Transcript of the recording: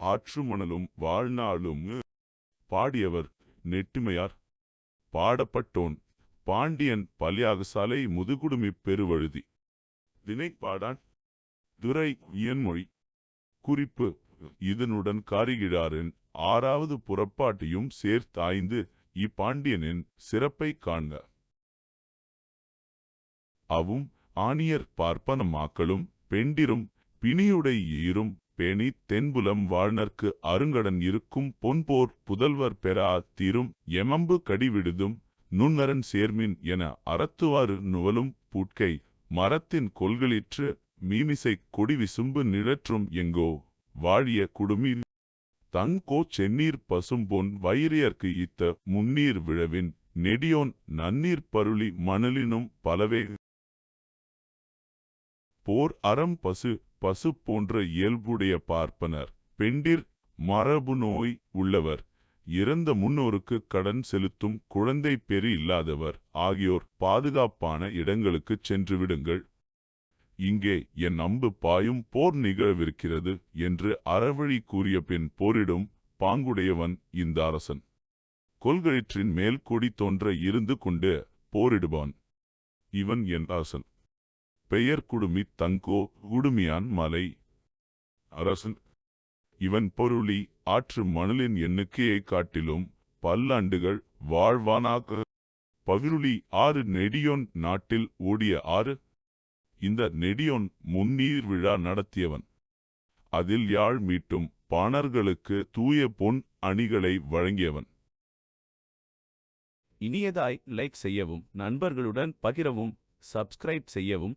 ஆற்று மணலும் வாழ்நாளும் பாடியவர் நெட்டுமையார் பாடப்பட்டோன் பாண்டியன் பல்யாகசாலை முதுகுடுமி பெருவழுதி. திணைப்பாடான் துரை இயன்மொழி குறிப்பு இதனுடன் காரிகிழாரின் ஆறாவது புறப்பாட்டையும் சேர்த்தாய்ந்து இப்பாண்டியனின் சிறப்பைக் காண்க. அவும் ஆணியர் பார்ப்பன மாக்களும் பெண்டிரும் பிணியுடை ஈரும் பேணி தென்புலம் வாழ்நர்க்கு அருங்கடன் இருக்கும் பொன்போர் புதல்வர் பெறா தீரும் எமம்பு கடிவிடுதும் நுண்ணரன் சேர்மின் என அறத்துவாறு நுவலும் புட்கை மரத்தின் கொள்களிற்று மீமிசை கொடி விசும்பு நிழற்றும் எங்கோ வாழிய குடுமி தங்கோ செந்நீர் பசும்பொன் வைரியர்க்கு இத்த முன்னீர் விழவின் நெடியோன் நன்னீர் பருளி மணலினும் பலவே போர் அறம் பசு பசு போன்ற இயல்புடைய பார்ப்பனர். பெண்டிர் மரபு நோய் உள்ளவர். இறந்த முன்னோருக்கு கடன் செலுத்தும் குழந்தை பெரு இல்லாதவர். ஆகியோர் பாதுகாப்பான இடங்களுக்குச் சென்று விடுங்கள் இங்கே என் அம்பு பாயும் போர் நிகழவிருக்கிறது என்று அறவழி கூறிய பின் போரிடும் பாங்குடையவன் இந்த அரசன். கொள்கழிற்றின் மேல் கொடி தோன்ற இருந்து கொண்டு போரிடுவான். இவன் என் அரசன். பெயர் குடுமி தங்கோ குடுமியான் மலை. அரசன் இவன் பொருளி ஆற்று மணலின் எண்ணிக்கையைக் காட்டிலும் பல்லாண்டுகள் வாழ்வானாக. பவிருளி ஆறு நெடியோன் நாட்டில் ஓடிய ஆறு. இந்த நெடியோன் முன்னீர் விழா நடத்தியவன். அதில் யாழ் மீட்டும் பாணர்களுக்கு தூய பொன் அணிகளை வழங்கியவன். இனியதாய் லைக் செய்யவும் நண்பர்களுடன் பகிரவும் சப்ஸ்கிரைப் செய்யவும்